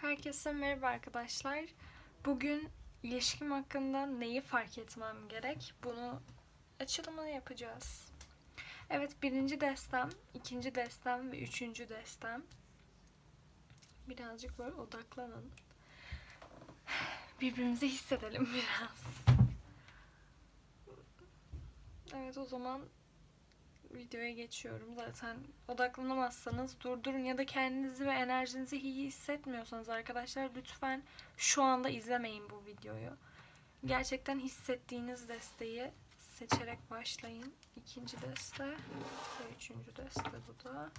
Herkese merhaba arkadaşlar. Bugün ilişkim hakkında neyi fark etmem gerek? Bunu açılımını yapacağız. Evet birinci destem, ikinci destem ve üçüncü destem. Birazcık böyle odaklanın. Birbirimizi hissedelim biraz. Evet o zaman videoya geçiyorum. Zaten odaklanamazsanız durdurun ya da kendinizi ve enerjinizi iyi hissetmiyorsanız arkadaşlar lütfen şu anda izlemeyin bu videoyu. Gerçekten hissettiğiniz desteği seçerek başlayın. İkinci deste ve üçüncü deste bu da.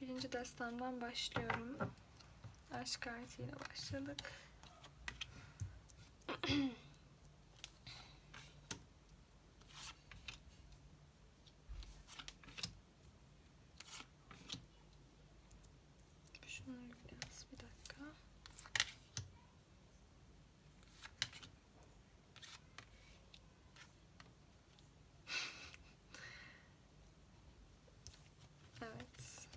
Birinci destemden başlıyorum. Aşk kartıyla başladık. Şunları biraz bir dakika. Evet.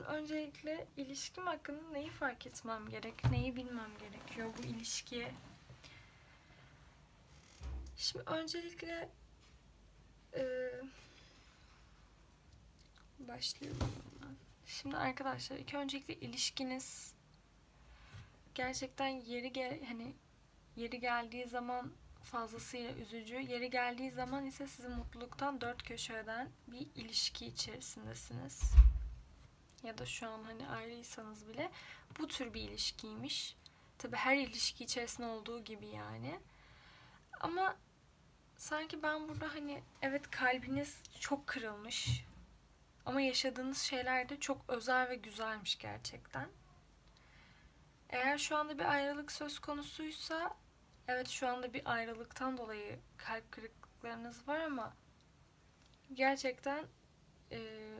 Şimdi öncelikle ilişkim hakkında neyi fark etmem gerek, neyi bilmem gerekiyor bu ilişkiye. Şimdi öncelikle eee başlıyorum. Şimdi arkadaşlar ilk öncelikle ilişkiniz gerçekten yeri gel hani yeri geldiği zaman fazlasıyla üzücü, yeri geldiği zaman ise sizi mutluluktan dört köşe eden bir ilişki içerisindesiniz. Ya da şu an hani ayrıysanız bile bu tür bir ilişkiymiş. Tabi her ilişki içerisinde olduğu gibi yani. Ama sanki ben burada hani evet kalbiniz çok kırılmış. Ama yaşadığınız şeyler de çok özel ve güzelmiş gerçekten. Eğer şu anda bir ayrılık söz konusuysa evet şu anda bir ayrılıktan dolayı kalp kırıklıklarınız var ama gerçekten e,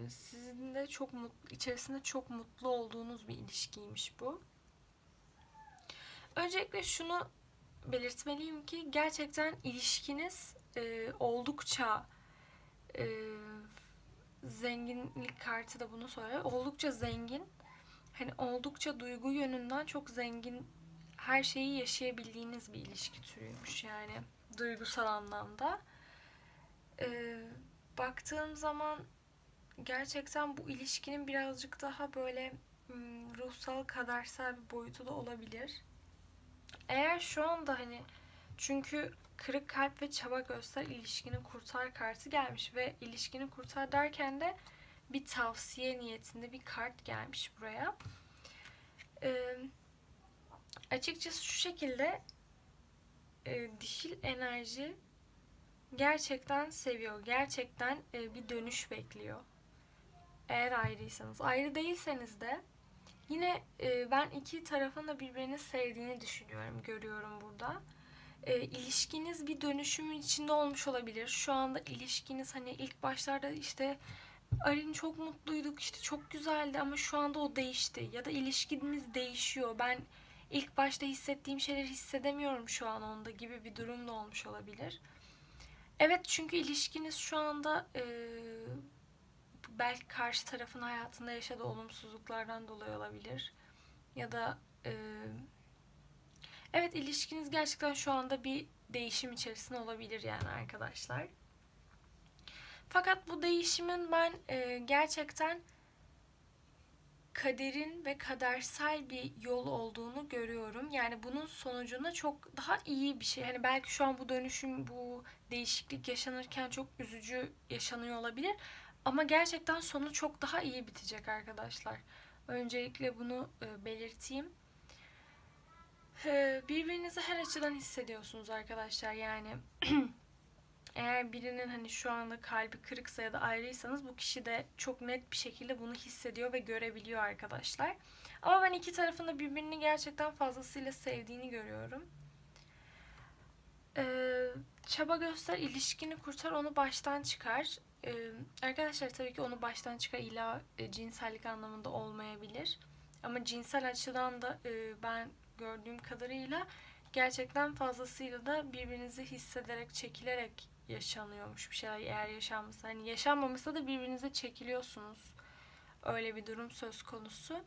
sizin de çok mutlu, içerisinde çok mutlu olduğunuz bir ilişkiymiş bu. Öncelikle şunu belirtmeliyim ki gerçekten ilişkiniz e, oldukça e, zenginlik kartı da bunu söylüyor. Oldukça zengin. Hani oldukça duygu yönünden çok zengin her şeyi yaşayabildiğiniz bir ilişki türüymüş yani duygusal anlamda. Ee, baktığım zaman gerçekten bu ilişkinin birazcık daha böyle hmm, ruhsal kadersel bir boyutu da olabilir. Eğer şu anda hani çünkü kırık kalp ve çaba göster ilişkini kurtar kartı gelmiş ve ilişkini kurtar derken de bir tavsiye niyetinde bir kart gelmiş buraya. Ee, açıkçası şu şekilde e, dişil enerji gerçekten seviyor. Gerçekten e, bir dönüş bekliyor. Eğer ayrıysanız. Ayrı değilseniz de yine e, ben iki tarafın da birbirini sevdiğini düşünüyorum, görüyorum burada e, ilişkiniz bir dönüşümün içinde olmuş olabilir. Şu anda ilişkiniz hani ilk başlarda işte Arin çok mutluyduk işte çok güzeldi ama şu anda o değişti ya da ilişkimiz değişiyor. Ben ilk başta hissettiğim şeyleri hissedemiyorum şu an onda gibi bir durum da olmuş olabilir. Evet çünkü ilişkiniz şu anda e, belki karşı tarafın hayatında yaşadığı olumsuzluklardan dolayı olabilir. Ya da e, Evet ilişkiniz gerçekten şu anda bir değişim içerisinde olabilir yani arkadaşlar. Fakat bu değişimin ben e, gerçekten kaderin ve kadersel bir yol olduğunu görüyorum. Yani bunun sonucunda çok daha iyi bir şey. Hani belki şu an bu dönüşüm, bu değişiklik yaşanırken çok üzücü yaşanıyor olabilir. Ama gerçekten sonu çok daha iyi bitecek arkadaşlar. Öncelikle bunu e, belirteyim. Birbirinizi her açıdan hissediyorsunuz arkadaşlar yani eğer birinin hani şu anda kalbi kırıksa ya da ayrıysanız bu kişi de çok net bir şekilde bunu hissediyor ve görebiliyor arkadaşlar. Ama ben iki tarafında birbirini gerçekten fazlasıyla sevdiğini görüyorum. Ee, çaba göster, ilişkini kurtar, onu baştan çıkar. Ee, arkadaşlar tabii ki onu baştan çıkar illa e, cinsellik anlamında olmayabilir. Ama cinsel açıdan da e, ben gördüğüm kadarıyla gerçekten fazlasıyla da birbirinizi hissederek, çekilerek yaşanıyormuş bir şeyler eğer yaşanmışsa. Hani yaşanmamışsa da birbirinize çekiliyorsunuz. öyle bir durum söz konusu.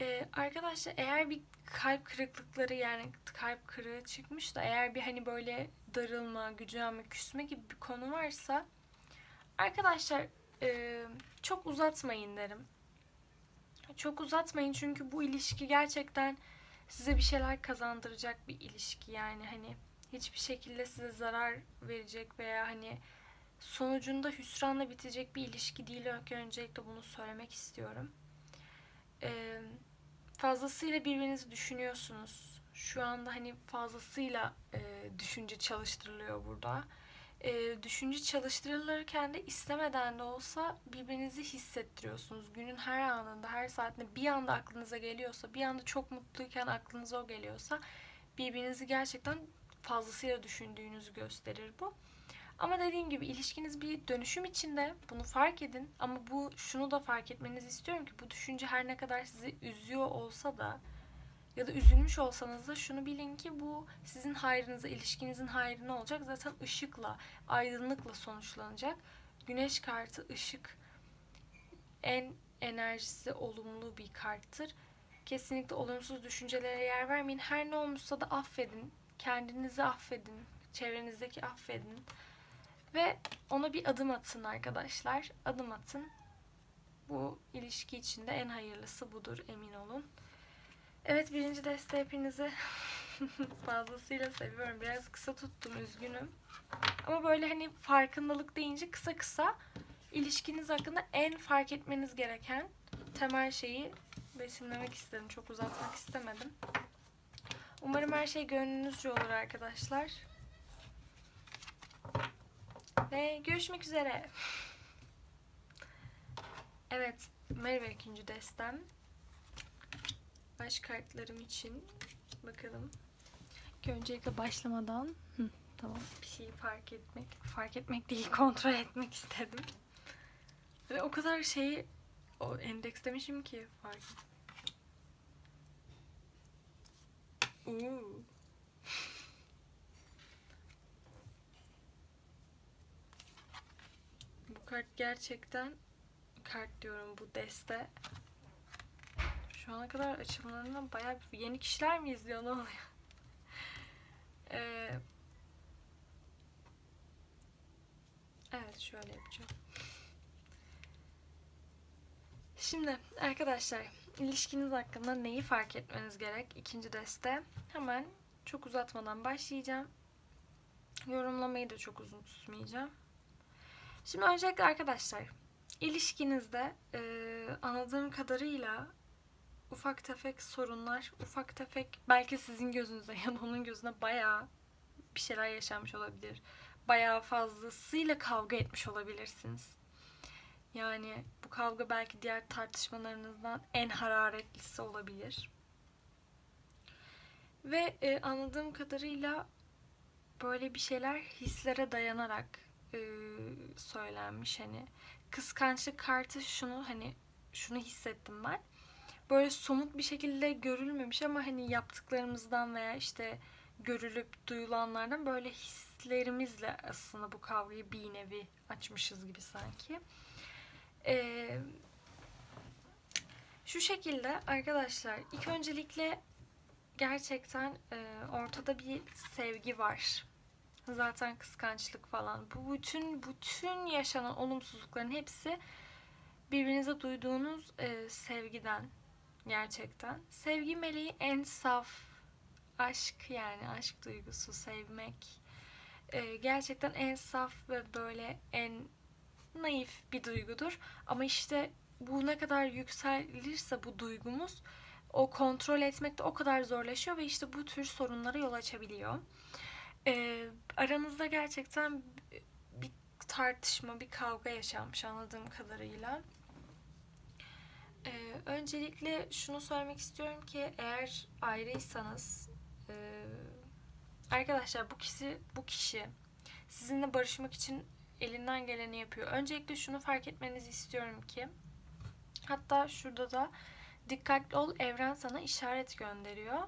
Ee, arkadaşlar eğer bir kalp kırıklıkları yani kalp kırığı çıkmış da eğer bir hani böyle darılma, gücenme, küsme gibi bir konu varsa arkadaşlar e, çok uzatmayın derim. Çok uzatmayın çünkü bu ilişki gerçekten size bir şeyler kazandıracak bir ilişki yani hani hiçbir şekilde size zarar verecek veya hani sonucunda hüsranla bitecek bir ilişki değil. Öncelikle bunu söylemek istiyorum. Ee, fazlasıyla birbirinizi düşünüyorsunuz. Şu anda hani fazlasıyla e, düşünce çalıştırılıyor burada. E, düşünce çalıştırılırken de istemeden de olsa birbirinizi hissettiriyorsunuz. Günün her anında, her saatinde bir anda aklınıza geliyorsa, bir anda çok mutluyken aklınıza o geliyorsa birbirinizi gerçekten fazlasıyla düşündüğünüzü gösterir bu. Ama dediğim gibi ilişkiniz bir dönüşüm içinde. Bunu fark edin. Ama bu şunu da fark etmenizi istiyorum ki bu düşünce her ne kadar sizi üzüyor olsa da ya da üzülmüş olsanız da şunu bilin ki bu sizin hayrınıza, ilişkinizin hayrına olacak. Zaten ışıkla, aydınlıkla sonuçlanacak. Güneş kartı ışık en enerjisi olumlu bir karttır. Kesinlikle olumsuz düşüncelere yer vermeyin. Her ne olmuşsa da affedin. Kendinizi affedin. Çevrenizdeki affedin. Ve ona bir adım atın arkadaşlar. Adım atın. Bu ilişki içinde en hayırlısı budur emin olun. Evet birinci deste hepinizi fazlasıyla seviyorum. Biraz kısa tuttum üzgünüm. Ama böyle hani farkındalık deyince kısa kısa ilişkiniz hakkında en fark etmeniz gereken temel şeyi besinlemek istedim. Çok uzatmak istemedim. Umarım her şey gönlünüzce olur arkadaşlar. Ve görüşmek üzere. Evet, merhaba ikinci destem. Baş kartlarım için bakalım. İlk öncelikle başlamadan hı, tamam bir şeyi fark etmek, fark etmek değil kontrol etmek istedim. Ve o kadar şeyi o endekslemişim ki fark Uuu. Kart gerçekten kart diyorum bu deste. Şu ana kadar açımlarından bayağı yeni kişiler mi izliyor ne oluyor? Ee, evet şöyle yapacağım. Şimdi arkadaşlar ilişkiniz hakkında neyi fark etmeniz gerek? İkinci deste. Hemen çok uzatmadan başlayacağım. Yorumlamayı da çok uzun tutmayacağım. Şimdi öncelikle arkadaşlar ilişkinizde e, anladığım kadarıyla ufak tefek sorunlar, ufak tefek belki sizin gözünüzde ya da onun gözünde bayağı bir şeyler yaşanmış olabilir. Bayağı fazlasıyla kavga etmiş olabilirsiniz. Yani bu kavga belki diğer tartışmalarınızdan en hararetlisi olabilir. Ve e, anladığım kadarıyla böyle bir şeyler hislere dayanarak e, söylenmiş hani kıskançlık kartı şunu hani şunu hissettim ben böyle somut bir şekilde görülmemiş ama hani yaptıklarımızdan veya işte görülüp duyulanlardan böyle hislerimizle aslında bu kavgayı bir nevi açmışız gibi sanki. Ee, şu şekilde arkadaşlar ilk öncelikle gerçekten e, ortada bir sevgi var. Zaten kıskançlık falan. Bu bütün bütün yaşanan olumsuzlukların hepsi birbirinize duyduğunuz e, sevgiden gerçekten. Sevgi meleği en saf aşk yani aşk duygusu sevmek. E, gerçekten en saf ve böyle en naif bir duygudur. Ama işte bu ne kadar yükselirse bu duygumuz o kontrol etmekte o kadar zorlaşıyor ve işte bu tür sorunlara yol açabiliyor. E, aranızda gerçekten bir tartışma, bir kavga yaşanmış anladığım kadarıyla. Ee, öncelikle şunu söylemek istiyorum ki eğer ayrıysanız e, arkadaşlar bu kişi bu kişi sizinle barışmak için elinden geleni yapıyor. Öncelikle şunu fark etmenizi istiyorum ki hatta şurada da dikkatli ol evren sana işaret gönderiyor.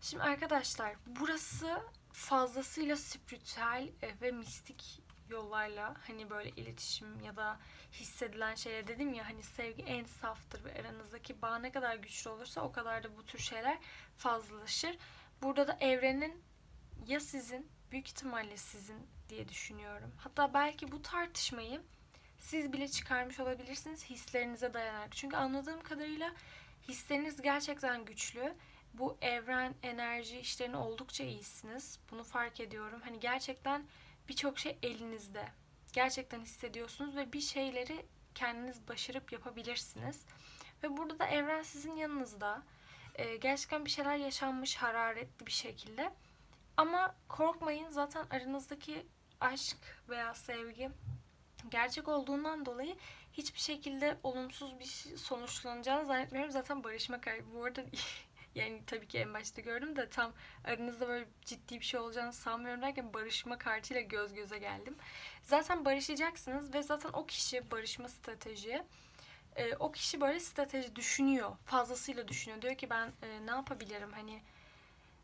Şimdi arkadaşlar burası fazlasıyla spiritüel e, ve mistik yollarla hani böyle iletişim ya da hissedilen şeyler dedim ya hani sevgi en saftır ve aranızdaki bağ ne kadar güçlü olursa o kadar da bu tür şeyler fazlalaşır. Burada da evrenin ya sizin büyük ihtimalle sizin diye düşünüyorum. Hatta belki bu tartışmayı siz bile çıkarmış olabilirsiniz hislerinize dayanarak. Çünkü anladığım kadarıyla hisleriniz gerçekten güçlü. Bu evren enerji işlerini oldukça iyisiniz. Bunu fark ediyorum. Hani gerçekten birçok şey elinizde. Gerçekten hissediyorsunuz ve bir şeyleri kendiniz başarıp yapabilirsiniz. Ve burada da evren sizin yanınızda. Ee, gerçekten bir şeyler yaşanmış hararetli bir şekilde. Ama korkmayın zaten aranızdaki aşk veya sevgi gerçek olduğundan dolayı hiçbir şekilde olumsuz bir şey sonuçlanacağını zannetmiyorum. Zaten barışma kaybı. Bu arada yani tabii ki en başta gördüm de tam aranızda böyle ciddi bir şey olacağını sanmıyorum derken barışma kartıyla göz göze geldim. Zaten barışacaksınız ve zaten o kişi barışma strateji e, o kişi böyle strateji düşünüyor. Fazlasıyla düşünüyor. Diyor ki ben e, ne yapabilirim hani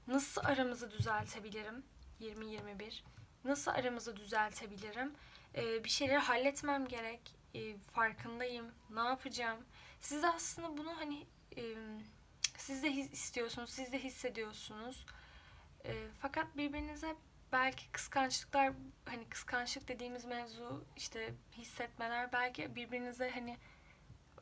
nasıl aramızı düzeltebilirim 2021 nasıl aramızı düzeltebilirim e, bir şeyleri halletmem gerek e, farkındayım ne yapacağım siz aslında bunu hani e, siz de his, istiyorsunuz siz de hissediyorsunuz e, fakat birbirinize belki kıskançlıklar hani kıskançlık dediğimiz mevzu işte hissetmeler belki birbirinize hani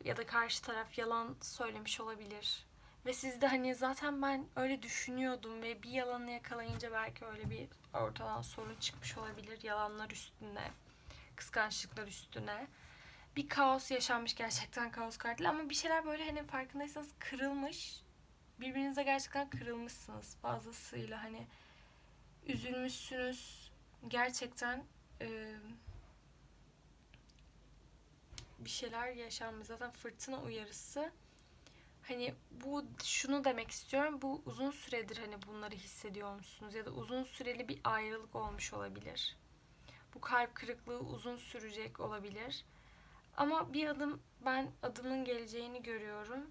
ya da karşı taraf yalan söylemiş olabilir. Ve siz de hani zaten ben öyle düşünüyordum ve bir yalanı yakalayınca belki öyle bir ortadan sorun çıkmış olabilir. Yalanlar üstüne, kıskançlıklar üstüne. Bir kaos yaşanmış gerçekten kaos kartıyla ama bir şeyler böyle hani farkındaysanız kırılmış. Birbirinize gerçekten kırılmışsınız fazlasıyla hani üzülmüşsünüz. Gerçekten e, bir şeyler yaşanmış. Zaten fırtına uyarısı. Hani bu şunu demek istiyorum. Bu uzun süredir hani bunları hissediyor musunuz? Ya da uzun süreli bir ayrılık olmuş olabilir. Bu kalp kırıklığı uzun sürecek olabilir. Ama bir adım ben adımın geleceğini görüyorum.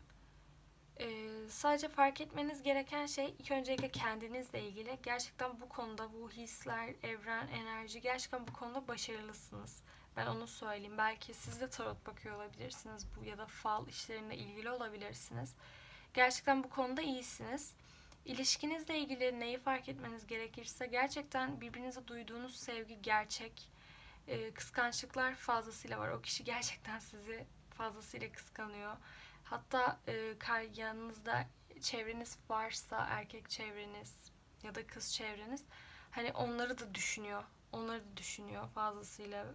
Ee, sadece fark etmeniz gereken şey ilk öncelikle kendinizle ilgili. Gerçekten bu konuda bu hisler, evren, enerji gerçekten bu konuda başarılısınız. Ben onu söyleyeyim. Belki siz de tarot bakıyor olabilirsiniz bu ya da fal işlerinde ilgili olabilirsiniz. Gerçekten bu konuda iyisiniz. İlişkinizle ilgili neyi fark etmeniz gerekirse gerçekten birbirinize duyduğunuz sevgi gerçek. Ee, kıskançlıklar fazlasıyla var. O kişi gerçekten sizi fazlasıyla kıskanıyor. Hatta e, yanınızda çevreniz varsa erkek çevreniz ya da kız çevreniz hani onları da düşünüyor. Onları da düşünüyor fazlasıyla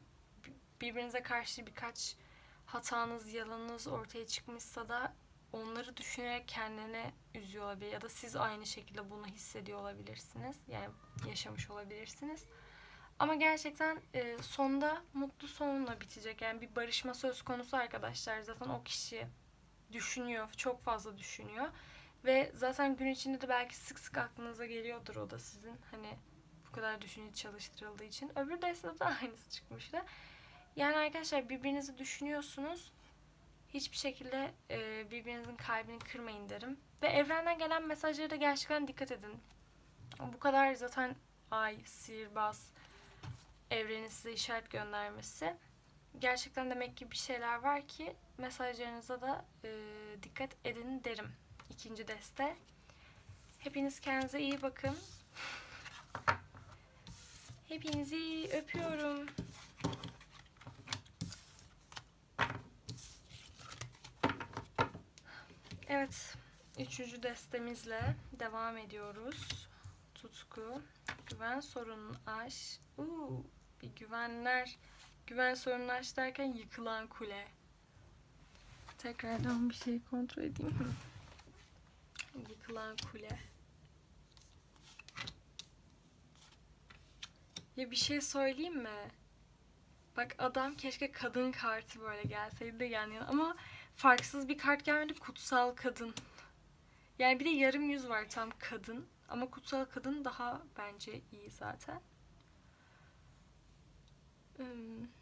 birbirinize karşı birkaç hatanız, yalanınız ortaya çıkmışsa da onları düşünerek kendine üzüyor olabilir ya da siz aynı şekilde bunu hissediyor olabilirsiniz. Yani yaşamış olabilirsiniz. Ama gerçekten e, sonda mutlu sonla bitecek. Yani bir barışma söz konusu arkadaşlar. Zaten o kişi düşünüyor, çok fazla düşünüyor. Ve zaten gün içinde de belki sık sık aklınıza geliyordur o da sizin. Hani bu kadar düşünce çalıştırıldığı için. Öbür derste de aynısı çıkmıştı. Yani arkadaşlar birbirinizi düşünüyorsunuz. Hiçbir şekilde e, birbirinizin kalbini kırmayın derim. Ve evrenden gelen mesajlara da gerçekten dikkat edin. Bu kadar zaten ay, sihirbaz, evrenin size işaret göndermesi. Gerçekten demek ki bir şeyler var ki mesajlarınıza da e, dikkat edin derim. İkinci deste. Hepiniz kendinize iyi bakın. Hepinizi öpüyorum. Evet, üçüncü destemizle devam ediyoruz. Tutku, güven sorunun aş. Uuu, bir güvenler. Güven sorunun aş derken yıkılan kule. Tekrardan bir şey kontrol edeyim? Yıkılan kule. Ya bir şey söyleyeyim mi? Bak adam keşke kadın kartı böyle gelseydi de yan. Ama farksız bir kart gelmedi. Kutsal kadın. Yani bir de yarım yüz var tam kadın. Ama kutsal kadın daha bence iyi zaten. Hmm.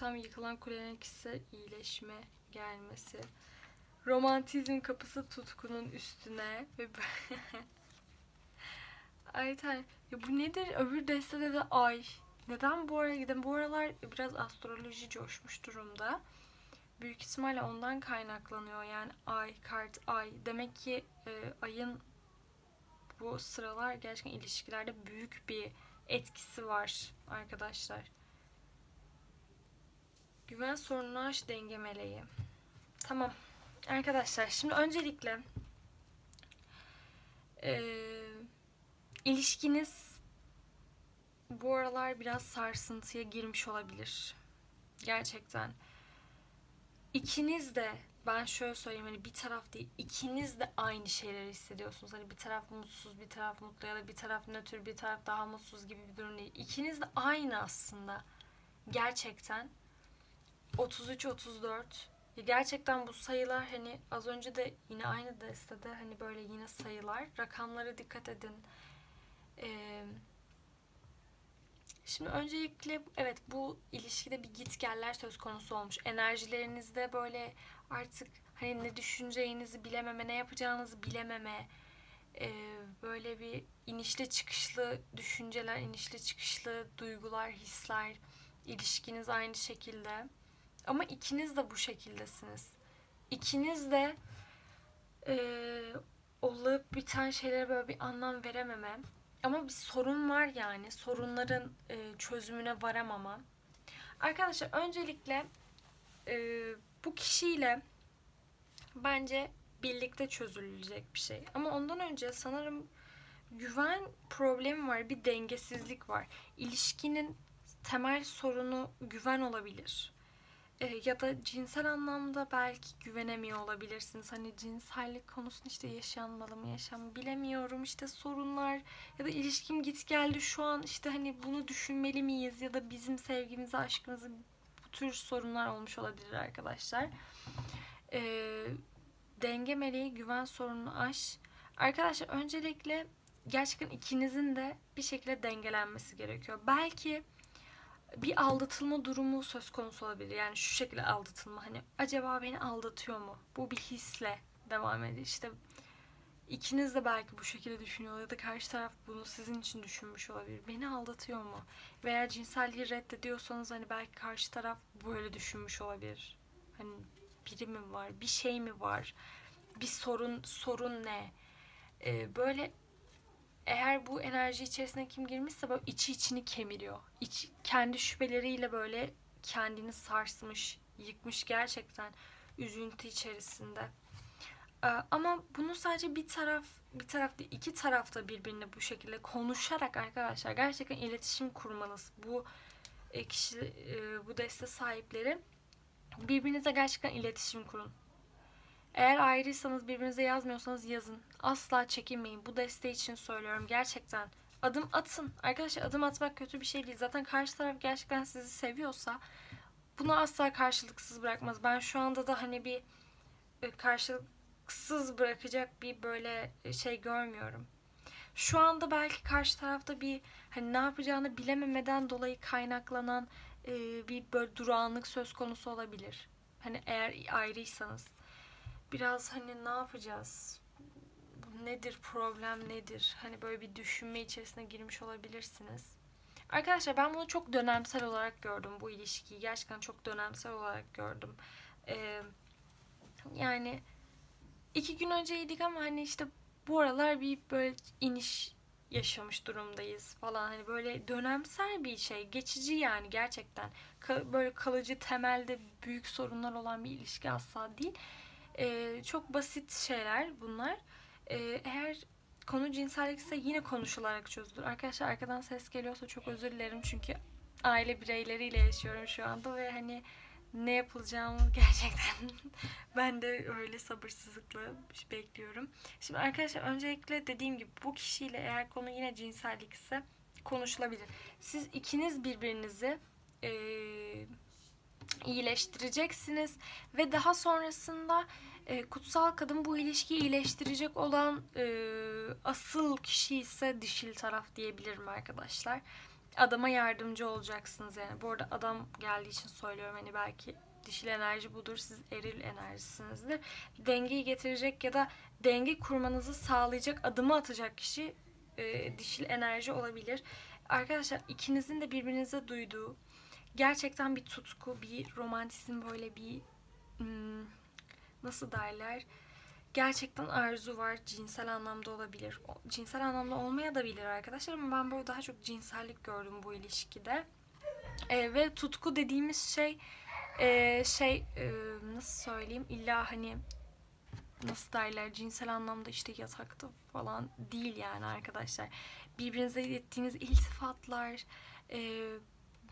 Tam yıkılan kulenin kişisel iyileşme gelmesi. Romantizm kapısı tutkunun üstüne ve Ay tane. Ya bu nedir? Öbür destede de ay. Neden bu araya giden? Bu aralar biraz astroloji coşmuş durumda. Büyük ihtimalle ondan kaynaklanıyor. Yani ay, kart, ay. Demek ki e, ayın bu sıralar gerçekten ilişkilerde büyük bir etkisi var arkadaşlar. Güven sorununu aş denge meleği. Tamam. Arkadaşlar şimdi öncelikle eee ilişkiniz bu aralar biraz sarsıntıya girmiş olabilir. Gerçekten. İkiniz de ben şöyle söyleyeyim hani bir taraf değil ikiniz de aynı şeyleri hissediyorsunuz. Hani bir taraf mutsuz, bir taraf mutlu ya da bir taraf nötr, bir taraf daha mutsuz gibi bir durum değil. İkiniz de aynı aslında. Gerçekten. 33 34 ya gerçekten bu sayılar hani az önce de yine aynı destede hani böyle yine sayılar. Rakamlara dikkat edin. Ee, şimdi öncelikle evet bu ilişkide bir git geller söz konusu olmuş. Enerjilerinizde böyle artık hani ne düşüneceğinizi bilememe, ne yapacağınızı bilememe, e, böyle bir inişli çıkışlı düşünceler, inişli çıkışlı duygular, hisler, ilişkiniz aynı şekilde. Ama ikiniz de bu şekildesiniz. İkiniz de e, olup biten şeylere böyle bir anlam verememe. Ama bir sorun var yani. Sorunların e, çözümüne varamama. Arkadaşlar öncelikle e, bu kişiyle bence birlikte çözülecek bir şey. Ama ondan önce sanırım güven problemi var, bir dengesizlik var. İlişkinin temel sorunu güven olabilir. E, ya da cinsel anlamda belki güvenemiyor olabilirsiniz. Hani cinsellik konusunu işte yaşanmalı mı yaşam bilemiyorum işte sorunlar ya da ilişkim git geldi şu an işte hani bunu düşünmeli miyiz ya da bizim sevgimizi aşkımızı bu tür sorunlar olmuş olabilir arkadaşlar. E, denge meleği güven sorununu aş. Arkadaşlar öncelikle gerçekten ikinizin de bir şekilde dengelenmesi gerekiyor. Belki bir aldatılma durumu söz konusu olabilir. Yani şu şekilde aldatılma. Hani acaba beni aldatıyor mu? Bu bir hisle devam ediyor. İşte ikiniz de belki bu şekilde düşünüyor ya da karşı taraf bunu sizin için düşünmüş olabilir. Beni aldatıyor mu? Veya cinselliği reddediyorsanız hani belki karşı taraf böyle düşünmüş olabilir. Hani biri mi var? Bir şey mi var? Bir sorun sorun ne? Ee, böyle eğer bu enerji içerisine kim girmişse böyle içi içini kemiriyor. İç, kendi şüpheleriyle böyle kendini sarsmış, yıkmış gerçekten üzüntü içerisinde. Ee, ama bunu sadece bir taraf, bir taraf değil, iki taraf da birbirine bu şekilde konuşarak arkadaşlar gerçekten iletişim kurmanız. Bu e, kişi, e, bu deste sahipleri birbirinize gerçekten iletişim kurun. Eğer ayrıysanız birbirinize yazmıyorsanız yazın. Asla çekinmeyin. Bu desteği için söylüyorum gerçekten. Adım atın. Arkadaşlar adım atmak kötü bir şey değil. Zaten karşı taraf gerçekten sizi seviyorsa bunu asla karşılıksız bırakmaz. Ben şu anda da hani bir e, karşılıksız bırakacak bir böyle e, şey görmüyorum. Şu anda belki karşı tarafta bir hani ne yapacağını bilememeden dolayı kaynaklanan e, bir böyle durağanlık söz konusu olabilir. Hani eğer ayrıysanız biraz hani ne yapacağız? Nedir? Problem nedir? Hani böyle bir düşünme içerisine girmiş olabilirsiniz. Arkadaşlar ben bunu çok dönemsel olarak gördüm bu ilişkiyi. Gerçekten çok dönemsel olarak gördüm. Ee, yani iki gün önceydik ama hani işte bu aralar bir böyle iniş yaşamış durumdayız falan. Hani böyle dönemsel bir şey. Geçici yani gerçekten. Ka- böyle kalıcı temelde büyük sorunlar olan bir ilişki asla değil. Ee, çok basit şeyler bunlar. Ee, eğer konu cinsellikse yine konuşularak çözülür. Arkadaşlar arkadan ses geliyorsa çok özür dilerim çünkü aile bireyleriyle yaşıyorum şu anda ve hani ne yapılacağımı gerçekten ben de öyle sabırsızlıkla bekliyorum. Şimdi arkadaşlar öncelikle dediğim gibi bu kişiyle eğer konu yine cinsellik ise konuşulabilir. Siz ikiniz birbirinizi e, iyileştireceksiniz ve daha sonrasında e, kutsal kadın bu ilişkiyi iyileştirecek olan e, asıl kişi ise dişil taraf diyebilirim arkadaşlar. Adama yardımcı olacaksınız yani. Bu arada adam geldiği için söylüyorum hani belki dişil enerji budur, siz eril enerjisinizdir. Dengeyi getirecek ya da denge kurmanızı sağlayacak adımı atacak kişi e, dişil enerji olabilir. Arkadaşlar ikinizin de birbirinize duyduğu gerçekten bir tutku, bir romantizm böyle bir hmm, nasıl derler? Gerçekten arzu var. Cinsel anlamda olabilir. Cinsel anlamda olmaya da bilir arkadaşlar ama ben böyle daha çok cinsellik gördüm bu ilişkide. E, ve tutku dediğimiz şey e, şey e, nasıl söyleyeyim illa hani nasıl derler cinsel anlamda işte yatakta falan değil yani arkadaşlar. Birbirinize ilettiğiniz iltifatlar, e,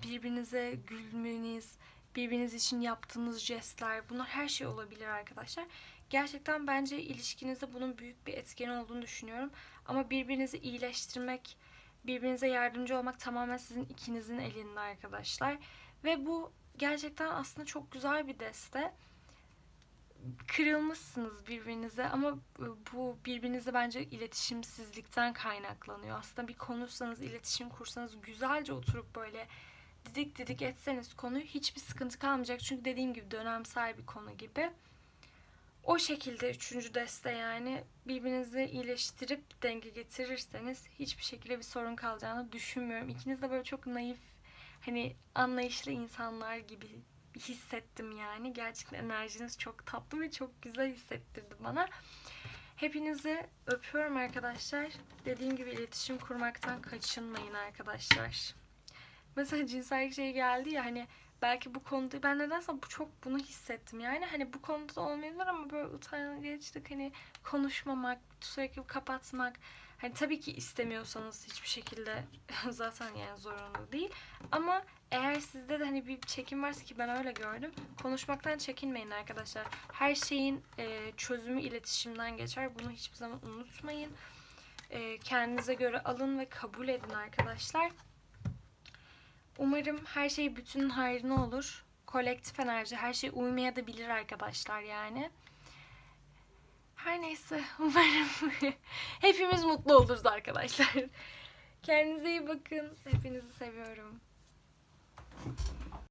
birbirinize gülmeniz, birbiriniz için yaptığınız jestler bunlar her şey olabilir arkadaşlar. Gerçekten bence ilişkinizde bunun büyük bir etkeni olduğunu düşünüyorum. Ama birbirinizi iyileştirmek, birbirinize yardımcı olmak tamamen sizin ikinizin elinde arkadaşlar. Ve bu gerçekten aslında çok güzel bir deste. Kırılmışsınız birbirinize ama bu birbirinize bence iletişimsizlikten kaynaklanıyor. Aslında bir konuşsanız, iletişim kursanız, güzelce oturup böyle didik didik etseniz konuyu hiçbir sıkıntı kalmayacak. Çünkü dediğim gibi dönemsel bir konu gibi. O şekilde üçüncü deste yani birbirinizi iyileştirip denge getirirseniz hiçbir şekilde bir sorun kalacağını düşünmüyorum. İkiniz de böyle çok naif, hani anlayışlı insanlar gibi hissettim yani. Gerçekten enerjiniz çok tatlı ve çok güzel hissettirdi bana. Hepinizi öpüyorum arkadaşlar. Dediğim gibi iletişim kurmaktan kaçınmayın arkadaşlar. Mesela cinsellik şey geldi ya hani belki bu konuda ben nedense bu çok bunu hissettim. Yani hani bu konuda da olmayabilir ama böyle utangaçlık hani konuşmamak, sürekli kapatmak. Hani tabii ki istemiyorsanız hiçbir şekilde zaten yani zorunlu değil. Ama eğer sizde de hani bir çekim varsa ki ben öyle gördüm. Konuşmaktan çekinmeyin arkadaşlar. Her şeyin e, çözümü iletişimden geçer. Bunu hiçbir zaman unutmayın. E, kendinize göre alın ve kabul edin arkadaşlar. Umarım her şey bütünün hayrına olur. Kolektif enerji her şey uymaya da bilir arkadaşlar yani. Her neyse umarım hepimiz mutlu oluruz arkadaşlar. Kendinize iyi bakın. Hepinizi seviyorum.